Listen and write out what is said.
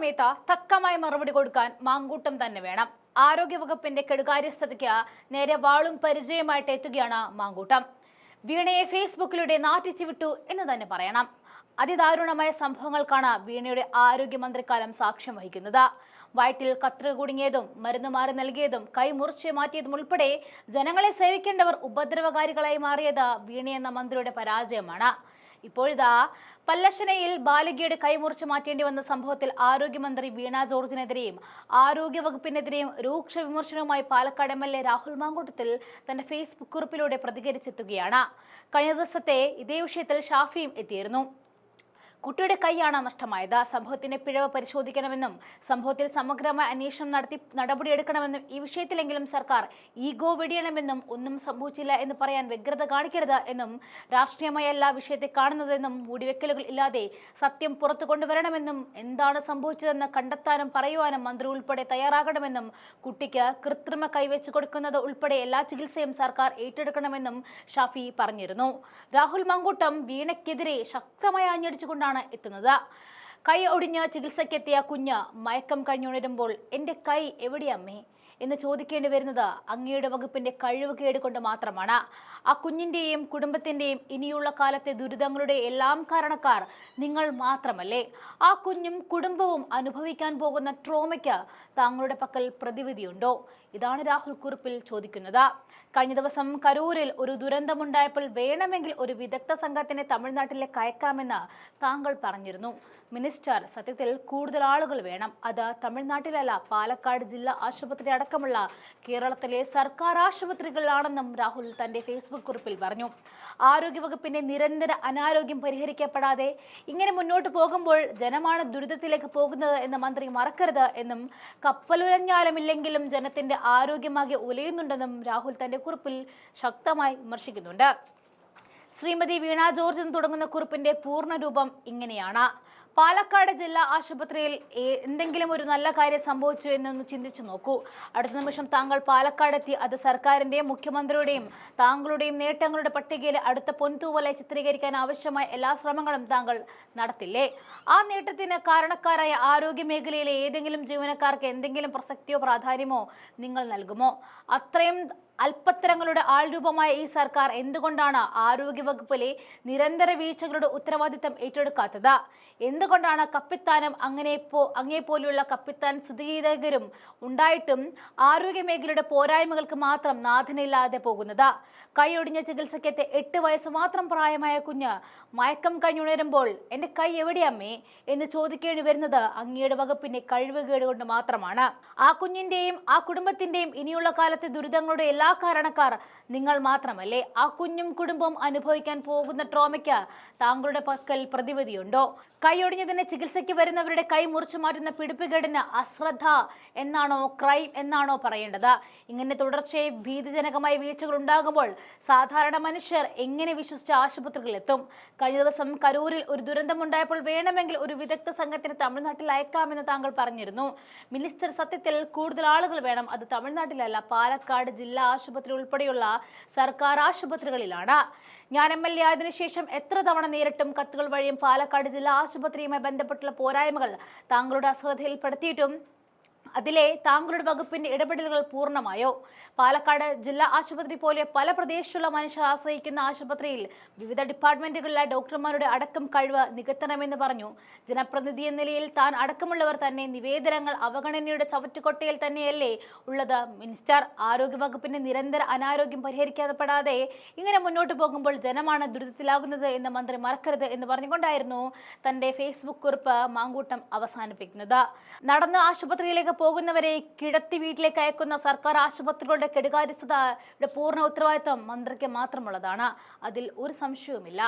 സമയത്ത് തക്കമായ മറുപടി കൊടുക്കാൻ മാങ്കൂട്ടം തന്നെ വേണം. ആരോഗ്യവകുപ്പിന്റെ കെടുകാര്യസ്ഥതയ്ക്ക് നേരെ വാളും പരിചയമായിട്ട് എത്തുകയാണ് മാങ്കൂട്ടം. വീണയെ ഫേസ്ബുക്കിലൂടെ നാറ്റിച്ചു വിട്ടു എന്ന് തന്നെ പറയണം. അതിദാരുണമായ സംഭവങ്ങൾക്കാണ് വീണയുടെ ആരോഗ്യമന്ത്രിക്കാലം സാക്ഷ്യം വഹിക്കുന്നത്. വയറ്റിൽ കത്ര കുടുങ്ങിയതും മരുന്ന് മാറി നൽകിയതും കൈ മുറിച്ച് മാറ്റിയതും ഉൾപ്പെടെ ജനങ്ങളെ സേവിക്കേണ്ടവർ ഉപദ്രവകാരികളായി മാറിയത് വീണയെന്ന മന്ത്രിയുടെ പരാജയമാണ്. ഇപ്പോഴിതാ പല്ലശനയിൽ ബാലികയുടെ കൈമുറിച്ച് മാറ്റേണ്ടി വന്ന സംഭവത്തിൽ ആരോഗ്യമന്ത്രി വീണ ജോർജിനെതിരെയും ആരോഗ്യവകുപ്പിനെതിരെയും രൂക്ഷ വിമർശനവുമായി Palakkad M L A Rahul Mamkootathil തന്റെ ഫേസ്ബുക്ക് കുറിപ്പിലൂടെ പ്രതികരിച്ചെത്തുകയാണ്. കഴിഞ്ഞ ദിവസത്തെ ഇതേ വിഷയത്തിൽ ഷാഫിയും എത്തിയിരുന്നു. കുട്ടിയുടെ കൈയാണ് നഷ്ടമായത്. സംഭവത്തിന്റെ പിഴവ് പരിശോധിക്കണമെന്നും സംഭവത്തിൽ സമഗ്രമായ അന്വേഷണം നടത്തി നടപടിയെടുക്കണമെന്നും ഈ വിഷയത്തിലെങ്കിലും സർക്കാർ ഈഗോ വെടിയണമെന്നും ഒന്നും സംഭവിച്ചില്ല എന്ന് പറയാൻ വ്യഗ്രത കാണിക്കരുത് എന്നും രാഷ്ട്രീയമായല്ല വിഷയത്തെ കാണുന്നതെന്നും മൂടിവെക്കലുകൾ ഇല്ലാതെ സത്യം പുറത്തു കൊണ്ടുവരണമെന്നും എന്താണ് സംഭവിച്ചതെന്ന് കണ്ടെത്താനും പറയുവാനും മന്ത്രി ഉൾപ്പെടെ തയ്യാറാകണമെന്നും കുട്ടിക്ക് കൃത്രിമ കൈവച്ച് കൊടുക്കുന്നത് ഉൾപ്പെടെ എല്ലാ ചികിത്സയും സർക്കാർ ഏറ്റെടുക്കണമെന്നും ഷാഫി പറഞ്ഞിരുന്നു. രാഹുൽ മങ്കൂട്ടം വീണയ്ക്കെതിരെ ശക്തമായി ആഞ്ഞടിച്ചുകൊണ്ടാണ് എത്തുന്നത്. കൈ ഒടിഞ്ഞ് ചികിത്സയ്ക്കെത്തിയ കുഞ്ഞ് മയക്കം കഴിഞ്ഞുണരുമ്പോൾ എന്റെ കൈ എവിടെയമ്മേ എന്ന് ചോദിക്കേണ്ടി വരുന്നത് അങ്ങയുടെ വകുപ്പിന്റെ കഴിവ് കേടുകൊണ്ട് മാത്രമാണ്. ആ കുഞ്ഞിന്റെയും കുടുംബത്തിന്റെയും ഇനിയുള്ള കാലത്തെ ദുരിതങ്ങളുടെ എല്ലാം കാരണക്കാർ നിങ്ങൾ മാത്രമല്ലേ? ആ കുഞ്ഞും കുടുംബവും അനുഭവിക്കാൻ പോകുന്ന ട്രോമയ്ക്ക് താങ്കളുടെ പക്കൽ പ്രതിവിധിയുണ്ടോ? ഇതാണ് രാഹുൽ കുറിപ്പിൽ ചോദിക്കുന്നത്. കഴിഞ്ഞ ദിവസം കരൂരിൽ ഒരു ദുരന്തമുണ്ടായപ്പോൾ വേണമെങ്കിൽ ഒരു വിദഗ്ധ സംഘത്തിനെ തമിഴ്നാട്ടിലെ കയക്കാമെന്ന് താങ്കൾ പറഞ്ഞിരുന്നു. മിനിസ്റ്റർ സത്യത്തിൽ കൂടുതൽ ആളുകൾ വേണം. അത് തമിഴ്നാട്ടിലല്ല പാലക്കാട് ജില്ലാ ആശുപത്രി അടക്കമുള്ള കേരളത്തിലെ സർക്കാർ ആശുപത്രികളിലാണെന്നും രാഹുൽ തന്റെ ഫേസ്ബുക്ക് കുറിപ്പിൽ പറഞ്ഞു. ആരോഗ്യവകുപ്പിന്റെ നിരന്തര അനാരോഗ്യം പരിഹരിക്കപ്പെടാതെ ഇങ്ങനെ മുന്നോട്ട് പോകുമ്പോൾ ജനമാണ് ദുരിതത്തിലേക്ക് പോകുന്നത് എന്ന് മന്ത്രി മറക്കരുത് എന്നും കപ്പലുലഞ്ഞാലുമില്ലെങ്കിലും ജനത്തിന്റെ ആരോഗ്യമാകെ ഉലയുന്നുണ്ടെന്നും രാഹുൽ തന്റെ കുറിപ്പിൽ ശക്തമായി വിമർശിക്കുന്നുണ്ട്. ശ്രീമതി വീണ ജോർജ് എന്ന് തുടങ്ങുന്ന കുറിപ്പിന്റെ പൂർണരൂപം ഇങ്ങനെയാണ്. പാലക്കാട് ജില്ലാ ആശുപത്രിയിൽ എന്തെങ്കിലും ഒരു നല്ല കാര്യം സംഭവിച്ചു എന്നൊന്ന് ചിന്തിച്ചു നോക്കൂ. അടുത്ത നിമിഷം താങ്കൾ പാലക്കാടെത്തി അത് സർക്കാരിന്റെയും മുഖ്യമന്ത്രിയുടെയും താങ്കളുടെയും നേട്ടങ്ങളുടെ പട്ടികയിൽ അടുത്ത പൊൻതൂവലായി ചിത്രീകരിക്കാൻ ആവശ്യമായ എല്ലാ ശ്രമങ്ങളും താങ്കൾ നടത്തില്ലേ? ആ നേട്ടത്തിന് കാരണക്കാരായ ആരോഗ്യ മേഖലയിലെ ഏതെങ്കിലും ജീവനക്കാർക്ക് എന്തെങ്കിലും പ്രസക്തിയോ പ്രാധാന്യമോ നിങ്ങൾ നൽകുമോ? അത്രയും അല്പത്തരങ്ങളുടെ ആൾരൂപമായ ഈ സർക്കാർ എന്തുകൊണ്ടാണ് ആരോഗ്യവകുപ്പിലെ നിരന്തര വീഴ്ചകളുടെ ഉത്തരവാദിത്തം ഏറ്റെടുക്കാത്തത്? എന്തുകൊണ്ടാണ് കപ്പിത്താനം അങ്ങനെ പോ അങ്ങേപ്പോലെയുള്ള കപ്പിത്താൻ സുധീരകരും ഉണ്ടായിട്ടും ആരോഗ്യ മേഖലയുടെ പോരായ്മകൾക്ക് മാത്രം നാഥനില്ലാതെ പോകുന്നത്? കൈയൊടിഞ്ഞ ചികിത്സയ്ക്കെത്തെ എട്ട് വയസ്സ് മാത്രം പ്രായമായ കുഞ്ഞ് മയക്കം കഴിഞ്ഞുണരുമ്പോൾ എന്റെ കൈ എവിടെയമ്മേ എന്ന് ചോദിക്കേണ്ടി വരുന്നത് അങ്ങയുടെ വകുപ്പിന്റെ കഴിവുകേട് കൊണ്ട് മാത്രമാണ്. ആ കുഞ്ഞിന്റെയും ആ കുടുംബത്തിന്റെയും ഇനിയുള്ള കാലത്തെ ദുരിതങ്ങളുടെ എല്ലാ കാരണക്കാർ. നിങ്ങൾ മാത്രമല്ലേ ആ കുഞ്ഞും കുടുംബം അനുഭവിക്കാൻ പോകുന്ന ട്രോമയ്ക്ക് താങ്കളുടെ പക്കൽ പ്രതിവിധിയുണ്ടോ? കൈയൊടിഞ്ഞതിന് ചികിത്സയ്ക്ക് വരുന്നവരുടെ കൈ മുറിച്ചു മാറ്റുന്ന പിടിപ്പുകേടിന് അശ്രദ്ധ എന്നാണോ ക്രൈം എന്നാണോ പറയേണ്ടത്? ഇങ്ങനെ തുടർച്ചയായി ഭീതിജനകമായ വീഴ്ചകൾ ഉണ്ടാകുമ്പോൾ സാധാരണ മനുഷ്യർ എങ്ങനെ വിശ്വസിച്ച് ആശുപത്രികളിലെത്തും കഴിഞ്ഞ ദിവസം കരൂരിൽ ഒരു ദുരന്തമുണ്ടായപ്പോൾ വേണമെങ്കിൽ ഒരു വിദഗ്ധ സംഘത്തിന് തമിഴ്നാട്ടിൽ അയക്കാമെന്ന് താങ്കൾ പറഞ്ഞിരുന്നു. മിനിസ്റ്റർ സത്യത്തിൽ കൂടുതൽ ആളുകൾ വേണം. അത് തമിഴ്നാട്ടിലല്ല പാലക്കാട് ജില്ലാ ആശുപത്രി ഉൾപ്പെടെയുള്ള സർക്കാർ ആശുപത്രികളിലാണ്. ഞാൻ എം എൽ എ ആയതിനു ശേഷം എത്ര തവണ നേരിട്ടും കത്തുകൾ വഴിയും പാലക്കാട് ജില്ലാ ആശുപത്രിയുമായി ബന്ധപ്പെട്ടുള്ള പോരായ്മകൾ താങ്കളുടെ അശ്രദ്ധയിൽപ്പെടുത്തിയിട്ടും അതിലെ താങ്കളുടെ വകുപ്പിന്റെ ഇടപെടലുകൾ പൂർണമായോ? പാലക്കാട് ജില്ലാ ആശുപത്രി പോലെ പല പ്രദേശത്തുള്ള മനുഷ്യർ ആശ്രയിക്കുന്ന ആശുപത്രിയിൽ വിവിധ ഡിപ്പാർട്ട്മെന്റുകളിലെ ഡോക്ടർമാരുടെ അടക്കം കഴിവ് നികത്തണമെന്ന് പറഞ്ഞു. ജനപ്രതിനിധി എന്ന നിലയിൽ താൻ അടക്കമുള്ളവർ തന്നെ നിവേദനങ്ങൾ അവഗണനയുടെ ചവറ്റുകൊട്ടയിൽ തന്നെയല്ലേ ഉള്ളത്. മിനിസ്റ്റർ ആരോഗ്യവകുപ്പിന്റെ നിരന്തര അനാരോഗ്യം പരിഹരിക്കപ്പെടാതെ ഇങ്ങനെ മുന്നോട്ട് പോകുമ്പോൾ ജനമാണ് ദുരിതത്തിലാകുന്നത് എന്ന് മന്ത്രി മറക്കരുത് എന്ന് പറഞ്ഞുകൊണ്ടായിരുന്നു തന്റെ ഫേസ്ബുക്ക് കുറിപ്പ് മാങ്കൂട്ടം അവസാനിപ്പിക്കുന്നത്. നടന്ന് ആശുപത്രിയിലേക്ക് പോകുന്നവരെ കിടത്തി വീട്ടിലേക്ക് അയക്കുന്ന സർക്കാർ ആശുപത്രികളുടെ കെടുകാര്യസ്ഥതയുടെ പൂർണ ഉത്തരവാദിത്വം മന്ത്രിക്ക് മാത്രമുള്ളതാണ്. അതിൽ ഒരു സംശയവുമില്ല.